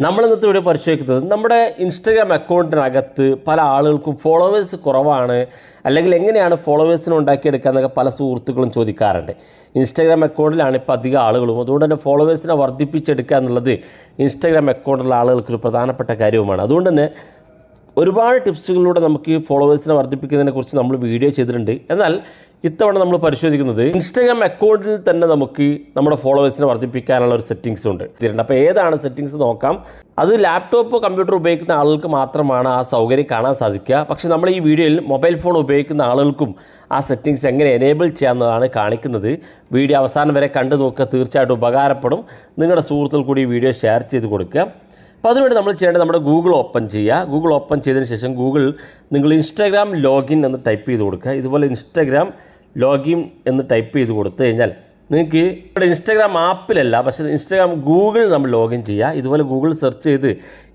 നമ്മൾ ഇന്നത്തെ വീഡിയോ പരിശോധിക്കുന്നത് നമ്മുടെ ഇൻസ്റ്റഗ്രാം അക്കൗണ്ടിനകത്ത് പല ആളുകൾക്കും ഫോളോവേഴ്സ് കുറവാണ്. അല്ലെങ്കിൽ എങ്ങനെയാണ് ഫോളോവേഴ്സിനെ ഉണ്ടാക്കിയെടുക്കുക എന്നൊക്കെ പല സുഹൃത്തുക്കളും ചോദിക്കാറുണ്ട്. ഇൻസ്റ്റാഗ്രാം അക്കൗണ്ടിലാണ് ഇപ്പോൾ അധികം ആളുകളും. അതുകൊണ്ട് തന്നെ ഫോളോവേഴ്സിനെ വർദ്ധിപ്പിച്ചെടുക്കുക എന്നുള്ളത് ഇൻസ്റ്റാഗ്രാം അക്കൗണ്ടുള്ള ആളുകൾക്കൊരു പ്രധാനപ്പെട്ട കാര്യവുമാണ്. അതുകൊണ്ട് തന്നെ ഒരുപാട് ടിപ്സുകളിലൂടെ നമുക്ക് ഫോളോവേഴ്സിനെ വർദ്ധിപ്പിക്കുന്നതിനെ കുറിച്ച് നമ്മൾ വീഡിയോ ചെയ്തിട്ടുണ്ട്. എന്നാൽ ഇത്തവണ നമ്മൾ പരിശോധിക്കുന്നത് ഇൻസ്റ്റാഗ്രാം അക്കൗണ്ടിൽ തന്നെ നമുക്ക് നമ്മുടെ ഫോളോവേഴ്സിനെ വർദ്ധിപ്പിക്കാനുള്ള ഒരു സെറ്റിങ്സ് ഉണ്ട്. അപ്പോൾ ഏതാണ് സെറ്റിങ്സ് നോക്കാം. അത് ലാപ്ടോപ്പ് കമ്പ്യൂട്ടർ ഉപയോഗിക്കുന്ന ആളുകൾക്ക് മാത്രമാണ് ആ സൗകര്യം കാണാൻ സാധിക്കുക. പക്ഷേ നമ്മൾ ഈ വീഡിയോയിൽ മൊബൈൽ ഫോൺ ഉപയോഗിക്കുന്ന ആളുകൾക്കും ആ സെറ്റിങ്സ് എങ്ങനെ എനേബിൾ ചെയ്യാമെന്നതാണ് കാണിക്കുന്നത്. വീഡിയോ അവസാനം വരെ കണ്ടു നോക്കുക. തീർച്ചയായിട്ടും ഉപകാരപ്പെടും. നിങ്ങളുടെ സുഹൃത്തുക്കൾ കൂടി വീഡിയോ ഷെയർ ചെയ്ത് കൊടുക്കുക. അപ്പോൾ അതിനുവേണ്ടി നമ്മൾ ചെയ്യേണ്ടത് നമ്മുടെ ഗൂഗിൾ ഓപ്പൺ ചെയ്യുക. ഗൂഗിൾ ഓപ്പൺ ചെയ്തതിന് ശേഷം ഗൂഗിൾ നിങ്ങൾ ഇൻസ്റ്റാഗ്രാം ലോഗിൻ എന്ന് ടൈപ്പ് ചെയ്ത് കൊടുക്കുക. ഇതുപോലെ ഇൻസ്റ്റാഗ്രാം ലോഗിൻ എന്ന് ടൈപ്പ് ചെയ്ത് കൊടുത്തു കഴിഞ്ഞാൽ നിങ്ങൾക്ക് ഇവിടെ ഇൻസ്റ്റാഗ്രാം ആപ്പിലല്ല പക്ഷേ ഇൻസ്റ്റാഗ്രാം ഗൂഗിൾ നമ്മൾ ലോഗിൻ ചെയ്യുക. ഇതുപോലെ ഗൂഗിൾ സെർച്ച് ചെയ്ത്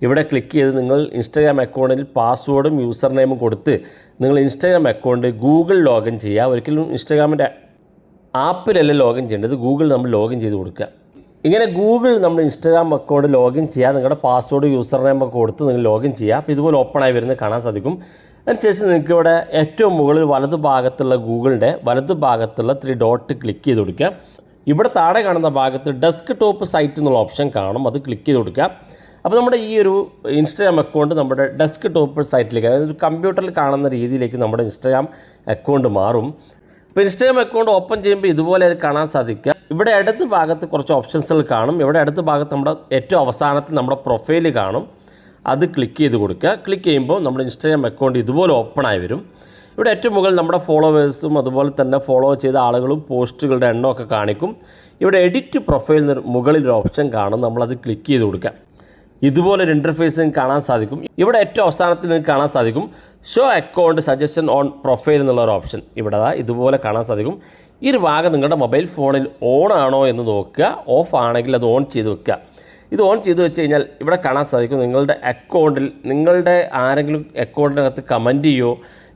ഇവിടെ ക്ലിക്ക് ചെയ്ത് നിങ്ങൾ ഇൻസ്റ്റാഗ്രാം അക്കൗണ്ടിൽ പാസ്വേഡും യൂസർ നെയിമും കൊടുത്ത് നിങ്ങൾ ഇൻസ്റ്റാഗ്രാം അക്കൗണ്ട് ഗൂഗിൾ ലോഗിൻ ചെയ്യുക. ഒരിക്കലും ഇൻസ്റ്റാഗ്രാമിന്റെ ആപ്പിലല്ല ലോഗിൻ ചെയ്യേണ്ടത്. ഗൂഗിൾ നമ്മൾ ലോഗിൻ ചെയ്ത് കൊടുക്കുക. ഇങ്ങനെ ഗൂഗിൾ നമ്മുടെ ഇൻസ്റ്റാഗ്രാം അക്കൗണ്ട് ലോഗിൻ ചെയ്യുക നിങ്ങളുടെ പാസ്വേഡ് യൂസർ നെയിം ഒക്കെ കൊടുത്ത് നിങ്ങൾ ലോഗിൻ ചെയ്യുക. അപ്പോൾ ഇതുപോലെ ഓപ്പൺ ആയി വരുന്നത് കാണാൻ സാധിക്കും. അതിനുശേഷം നിങ്ങൾക്ക് ഇവിടെ ഏറ്റവും മുകളിൽ വലതു ഭാഗത്തുള്ള ഗൂഗിളിന്റെ വലതു ഭാഗത്തുള്ള ത്രീ ഡോട്ട് ക്ലിക്ക് ചെയ്ത് കൊടുക്കുക. ഇവിടെ താഴെ കാണുന്ന ഭാഗത്ത് ഡെസ്ക് ടോപ്പ് സൈറ്റ് എന്നുള്ള ഓപ്ഷൻ കാണും. അത് ക്ലിക്ക് ചെയ്ത് കൊടുക്കുക. അപ്പോൾ നമ്മുടെ ഈ ഒരു ഇൻസ്റ്റാഗ്രാം അക്കൗണ്ട് നമ്മുടെ ഡെസ്ക് ടോപ്പ് സൈറ്റിലേക്ക് അതായത് കമ്പ്യൂട്ടറിൽ കാണുന്ന രീതിയിലേക്ക് നമ്മുടെ ഇൻസ്റ്റാഗ്രാം അക്കൗണ്ട് മാറും. അപ്പോൾ ഇൻസ്റ്റാഗ്രാം അക്കൗണ്ട് ഓപ്പൺ ചെയ്യുമ്പോൾ ഇതുപോലെ കാണാൻ സാധിക്കുക. ഇവിടെ അടുത്ത ഭാഗത്ത് കുറച്ച് ഓപ്ഷൻസുകൾ കാണും. ഇവിടെ അടുത്ത ഭാഗത്ത് നമ്മുടെ ഏറ്റവും അവസാനത്തിൽ നമ്മുടെ പ്രൊഫൈൽ കാണും. അത് ക്ലിക്ക് ചെയ്ത് കൊടുക്കുക. ക്ലിക്ക് ചെയ്യുമ്പോൾ നമ്മുടെ ഇൻസ്റ്റാഗ്രാം അക്കൗണ്ട് ഇതുപോലെ ഓപ്പൺ ആയി വരും. ഇവിടെ ഏറ്റവും മുകളിൽ നമ്മുടെ ഫോളോവേഴ്സും അതുപോലെ തന്നെ ഫോളോ ചെയ്ത ആളുകളും പോസ്റ്റുകളുടെ എണ്ണമൊക്കെ കാണിക്കും. ഇവിടെ എഡിറ്റ് പ്രൊഫൈൽ മുകളിൽ ഒരു ഓപ്ഷൻ കാണും. നമ്മളത് ക്ലിക്ക് ചെയ്ത് കൊടുക്കുക. ഇതുപോലെ ഒരു ഇന്റർഫേസ് കാണാൻ സാധിക്കും. ഇവിടെ ഏറ്റവും അവസാനത്തിൽ നിങ്ങൾക്ക് കാണാൻ സാധിക്കും. Show account suggestion on profile എന്നുള്ള ഒരു ഓപ്ഷൻ ഇവിടെ ഇതുപോലെ കാണാൻ സാധിക്കും. ഈ ഒരു ഭാഗം നിങ്ങളുടെ മൊബൈൽ ഫോണിൽ ഓൺ ആണോ എന്ന് നോക്കുക ഓഫ് ആണെങ്കിൽ അത് ഓൺ ചെയ്ത് വെക്കുക. ഇത് ഓൺ ചെയ്ത് വെച്ച് കഴിഞ്ഞാൽ ഇവിടെ കാണാൻ സാധിക്കും നിങ്ങളുടെ അക്കൗണ്ടിൽ നിങ്ങളുടെ ആരെങ്കിലും അക്കൗണ്ടിനകത്ത് കമന്റ് ചെയ്യുകയോ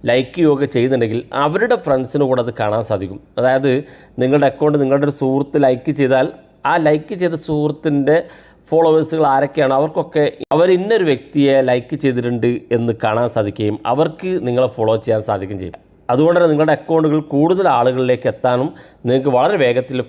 ലൈക്ക് ചെയ്യുകയോ ഒക്കെ ചെയ്യുന്നുണ്ടെങ്കിൽ അവരുടെ ഫ്രണ്ട്സിന് കൂടെ അത് കാണാൻ സാധിക്കും. അതായത് നിങ്ങളുടെ അക്കൗണ്ട് നിങ്ങളുടെ ഒരു സുഹൃത്ത് ലൈക്ക് ചെയ്താൽ ആ ലൈക്ക് ചെയ്ത സുഹൃത്തിന്റെ ഫോളോവേഴ്സുകൾ ആരൊക്കെയാണ്? അവർക്കൊക്കെ അവർ ഇന്നൊരു വ്യക്തിയെ ലൈക്ക് ചെയ്തിട്ടുണ്ട് എന്ന് കാണാൻ സാധിക്കുകയും അവർക്ക് നിങ്ങളെ ഫോളോ ചെയ്യാൻ സാധിക്കുകയും ചെയ്യും. അതുകൊണ്ട് തന്നെ നിങ്ങളുടെ അക്കൗണ്ടുകൾ കൂടുതൽ ആളുകളിലേക്ക് എത്താനും നിങ്ങൾക്ക് വളരെ വേഗത്തിൽ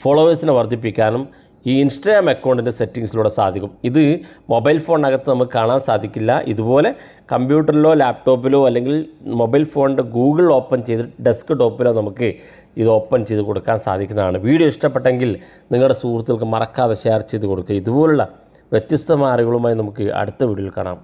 ഫോളോവേഴ്സിനെ വർദ്ധിപ്പിക്കാനും ഈ ഇൻസ്റ്റാഗ്രാം അക്കൗണ്ടിന്റെ സെറ്റിങ്സിലൂടെ സാധിക്കും. ഇത് മൊബൈൽ ഫോണിനകത്ത് നമുക്ക് കാണാൻ സാധിക്കില്ല. ഇതുപോലെ കമ്പ്യൂട്ടറിലോ ലാപ്ടോപ്പിലോ അല്ലെങ്കിൽ മൊബൈൽ ഫോണിന്റെ ഗൂഗിൾ ഓപ്പൺ ചെയ്ത് ഡെസ്ക് ടോപ്പിലോ നമുക്ക് ഇത് ഓപ്പൺ ചെയ്ത് കൊടുക്കാൻ സാധിക്കുന്നതാണ്. വീഡിയോ ഇഷ്ടപ്പെട്ടെങ്കിൽ നിങ്ങളുടെ സുഹൃത്തുക്കൾക്ക് മറക്കാതെ ഷെയർ ചെയ്ത് കൊടുക്കുക. ഇതുപോലുള്ള വ്യത്യസ്തമായ അറിവുകളുമായി നമുക്ക് അടുത്ത വീഡിയോയിൽ കാണാം.